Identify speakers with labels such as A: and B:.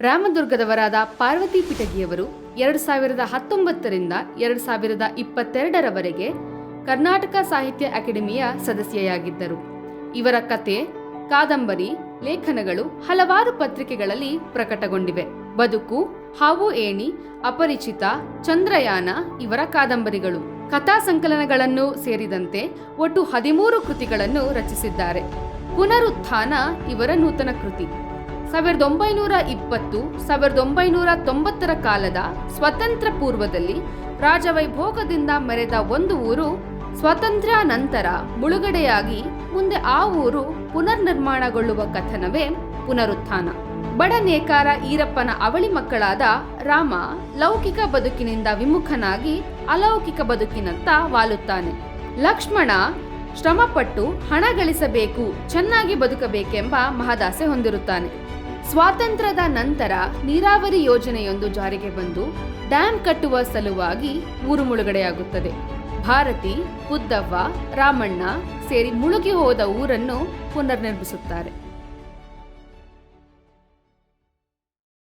A: ರಾಮದುರ್ಗದವರಾದ ಪಾರ್ವತಿ ಪಿಟಗಿಯವರು ಎರಡು ಸಾವಿರದ ಹತ್ತೊಂಬತ್ತರಿಂದ ಎರಡು ಸಾವಿರದ ಇಪ್ಪತ್ತೆರಡರವರೆಗೆ ಕರ್ನಾಟಕ ಸಾಹಿತ್ಯ ಅಕಾಡೆಮಿಯ ಸದಸ್ಯೆಯಾಗಿದ್ದರು. ಇವರ ಕತೆ, ಕಾದಂಬರಿ, ಲೇಖನಗಳು ಹಲವಾರು ಪತ್ರಿಕೆಗಳಲ್ಲಿ ಪ್ರಕಟಗೊಂಡಿವೆ. ಬದುಕು, ಹಾವು ಏಣಿ, ಅಪರಿಚಿತ, ಚಂದ್ರಯಾನ ಇವರ ಕಾದಂಬರಿಗಳು. ಕಥಾ ಸಂಕಲನಗಳನ್ನು ಸೇರಿದಂತೆ ಒಟ್ಟು ಹದಿಮೂರು ಕೃತಿಗಳನ್ನು ರಚಿಸಿದ್ದಾರೆ. ಪುನರುತ್ಥಾನ ಇವರ ನೂತನ ಕೃತಿ. ಸಾವಿರದ ಒಂಬೈನೂರ ಇಪ್ಪತ್ತು, ಸಾವಿರದ ಒಂಬೈನೂರ ತೊಂಬತ್ತರ ಕಾಲದ ಸ್ವತಂತ್ರ ಪೂರ್ವದಲ್ಲಿ ರಾಜವೈಭೋಗದಿಂದ ಮೆರೆದ ಒಂದು ಊರು ಸ್ವತಂತ್ರ ನಂತರ ಮುಳುಗಡೆಯಾಗಿ ಮುಂದೆ ಆ ಊರು ಪುನರ್ನಿರ್ಮಾಣಗೊಳ್ಳುವ ಕಥನವೇ ಪುನರುತ್ಥಾನ. ಬಡ ನೇಕಾರ ಈರಪ್ಪನ ಅವಳಿ ಮಕ್ಕಳಾದ ರಾಮ ಲೌಕಿಕ ಬದುಕಿನಿಂದ ವಿಮುಖನಾಗಿ ಅಲೌಕಿಕ ಬದುಕಿನತ್ತ ವಾಲುತ್ತಾನೆ. ಲಕ್ಷ್ಮಣ ಶ್ರಮಪಟ್ಟು ಹಣ ಗಳಿಸಬೇಕು, ಚೆನ್ನಾಗಿ ಬದುಕಬೇಕೆಂಬ ಮಹದಾಸೆ ಹೊಂದಿರುತ್ತಾನೆ. ಸ್ವಾತಂತ್ರ್ಯದ ನಂತರ ನೀರಾವರಿ ಯೋಜನೆಯೊಂದು ಜಾರಿಗೆ ಬಂದು ಡ್ಯಾಂ ಕಟ್ಟುವ ಸಲುವಾಗಿ ಊರು ಮುಳುಗಡೆಯಾಗುತ್ತದೆ. ಭಾರತಿ ಉದ್ದವ್ವ ರಾಮಣ್ಣ ಸೇರಿ ಮುಳುಗಿ ಹೋದ ಊರನ್ನು ಪುನರ್ನಿರ್ಮಿಸುತ್ತಾರೆ.